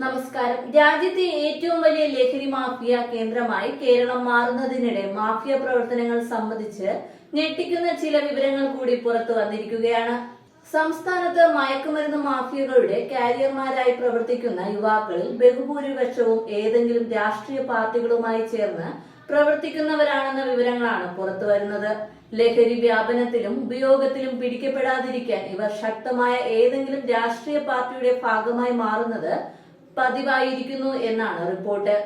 നമസ്കാരം. രാജ്യത്തെ ഏറ്റവും വലിയ ലഹരി മാഫിയ കേന്ദ്രമായി കേരളം മാറുന്നതിനിടെ മാഫിയ പ്രവർത്തനങ്ങൾ സംബന്ധിച്ച് ഞെട്ടിക്കുന്ന ചില വിവരങ്ങൾ കൂടി പുറത്തു വന്നിരിക്കുകയാണ്. സംസ്ഥാനത്ത് മയക്കുമരുന്ന് മാഫിയകളുടെ കാരിയർമാരായി പ്രവർത്തിക്കുന്ന യുവാക്കളിൽ ബഹുഭൂരിപക്ഷവും ഏതെങ്കിലും രാഷ്ട്രീയ പാർട്ടികളുമായി ചേർന്ന് പ്രവർത്തിക്കുന്നവരാണെന്ന വിവരങ്ങളാണ് പുറത്തു വരുന്നത്. ലഹരി വ്യാപനത്തിലും ഉപയോഗത്തിലും പിടിക്കപ്പെടാതിരിക്കാൻ ഇവർ ശക്തമായ ഏതെങ്കിലും രാഷ്ട്രീയ പാർട്ടിയുടെ ഭാഗമായി മാറുന്നത് പതിവായിരിക്കുന്നു എന്നാണ് റിപ്പോർട്ട്.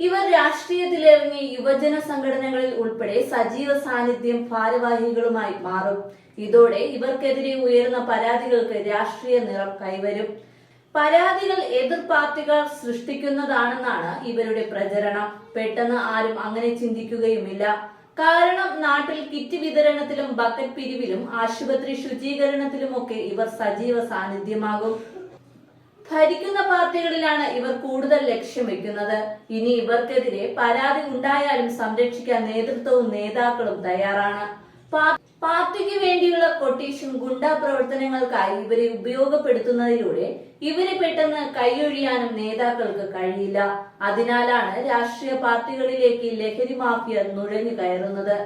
ഇവർ രാഷ്ട്രീയത്തിലിറങ്ങി യുവജന സംഘടനകളിൽ ഉൾപ്പെടെ സജീവ സാന്നിധ്യം ഭാരവാഹികളുമായി മാറും. ഇതോടെ ഇവർക്കെതിരെ ഉയർന്ന പരാതികൾക്ക് രാഷ്ട്രീയ നിറം കൈവരും. പരാതികൾ എതിർ പാർട്ടികൾ സൃഷ്ടിക്കുന്നതാണെന്നാണ് ഇവരുടെ പ്രചരണം. പെട്ടെന്ന് ആരും അങ്ങനെ ചിന്തിക്കുകയുമില്ല. കാരണം നാട്ടിൽ കിറ്റ് വിതരണത്തിലും ബക്കറ്റ് പിരിവിലും ആശുപത്രി ശുചീകരണത്തിലുമൊക്കെ ഇവർ സജീവ സാന്നിധ്യമാകും. ഭരിക്കുന്ന പാർട്ടികളിലാണ് ഇവർ കൂടുതൽ ലക്ഷ്യം വെക്കുന്നത്. ഇനി ഇവർക്കെതിരെ പരാതി ഉണ്ടായാലും സംരക്ഷിക്കാൻ നേതൃത്വവും നേതാക്കളും തയ്യാറാണ്. പാർട്ടിക്ക് വേണ്ടിയുള്ള കൊട്ടേഷൻ ഗുണ്ടാ പ്രവർത്തനങ്ങൾക്കായി ഇവരെ ഉപയോഗപ്പെടുത്തുന്നതിലൂടെ ഇവരെ പെട്ടെന്ന് കൈയൊഴിയാനും നേതാക്കൾക്ക് കഴിയില്ല. അതിനാലാണ് രാഷ്ട്രീയ പാർട്ടികളിലേക്ക് ലഹരി മാഫിയ നുഴഞ്ഞു കയറുന്നത്.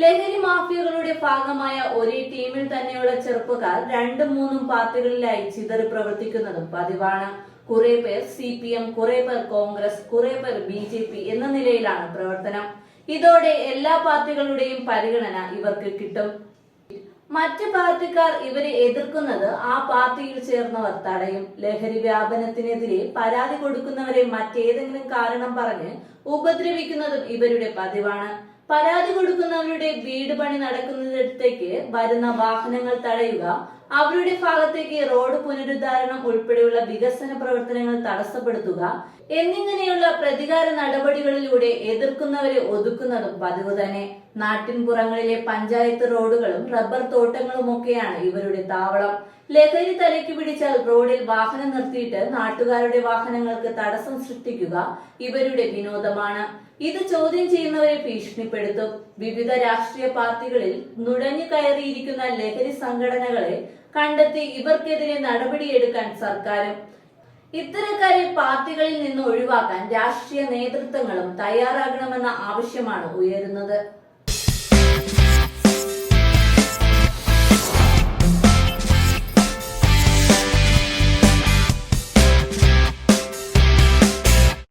ലഹരി മാഫിയകളുടെ ഭാഗമായ ഒരേ ടീമിൽ തന്നെയുള്ള ചെറുപ്പക്കാർ രണ്ടും മൂന്നും പാർട്ടികളിലായി ചിതറി പ്രവർത്തിക്കുന്നതും പതിവാണ്. കുറെ പേർ സി പി എം കുറെ പേർ കോൺഗ്രസ് കുറെ പേർ ബി ജെ പി എന്ന നിലയിലാണ് പ്രവർത്തനം. ഇതോടെ എല്ലാ പാർട്ടികളുടെയും പരിഗണന ഇവർക്ക് കിട്ടും. മറ്റ് പാർട്ടിക്കാർ ഇവരെ എതിർക്കുന്നത് ആ പാർട്ടിയിൽ ചേർന്നവർ തടയും. ലഹരി വ്യാപനത്തിനെതിരെ പരാതി കൊടുക്കുന്നവരെ മറ്റേതെങ്കിലും കാരണം പറഞ്ഞ് ഉപദ്രവിക്കുന്നതും ഇവരുടെ പതിവാണ്. പരാതി കൊടുക്കുന്നവരുടെ വീട് പണി നടക്കുന്നിടത്തേക്ക് വരുന്ന വാഹനങ്ങൾ തടയുക അവരുടെ ഭാഗത്തേക്ക് റോഡ് പുനരുദ്ധാരണം ഉൾപ്പെടെയുള്ള വികസന പ്രവർത്തനങ്ങൾ തടസ്സപ്പെടുത്തുക എന്നിങ്ങനെയുള്ള പ്രതികാര നടപടികളിലൂടെ എതിർക്കുന്നവരെ ഒതുക്കുന്നതും പതിവ് തന്നെ. നാട്ടിൻപുറങ്ങളിലെ പഞ്ചായത്ത് റോഡുകളും റബ്ബർ തോട്ടങ്ങളുമൊക്കെയാണ് ഇവരുടെ താവളം. ലഹരി തലയ്ക്ക് പിടിച്ചാൽ റോഡിൽ വാഹനം നിർത്തിയിട്ട് നാട്ടുകാരുടെ വാഹനങ്ങൾക്ക് തടസ്സം സൃഷ്ടിക്കുക ഇവരുടെ വിനോദമാണ്. ഇത് ചോദ്യം ചെയ്യുന്നവരെ ഭീഷണിപ്പെടുത്തും. വിവിധ രാഷ്ട്രീയ പാർട്ടികളിൽ നുഴഞ്ഞു കയറിയിരിക്കുന്ന ലഹരി സംഘടനകളെ കണ്ടെത്തി ഇവർക്കെതിരെ നടപടിയെടുക്കാൻ സർക്കാരും ഇത്തരക്കാരെ പാർട്ടികളിൽ നിന്ന് ഒഴിവാക്കാൻ രാഷ്ട്രീയ നേതൃത്വങ്ങളും തയ്യാറാകണമെന്ന ആവശ്യമാണ് ഉയരുന്നത്.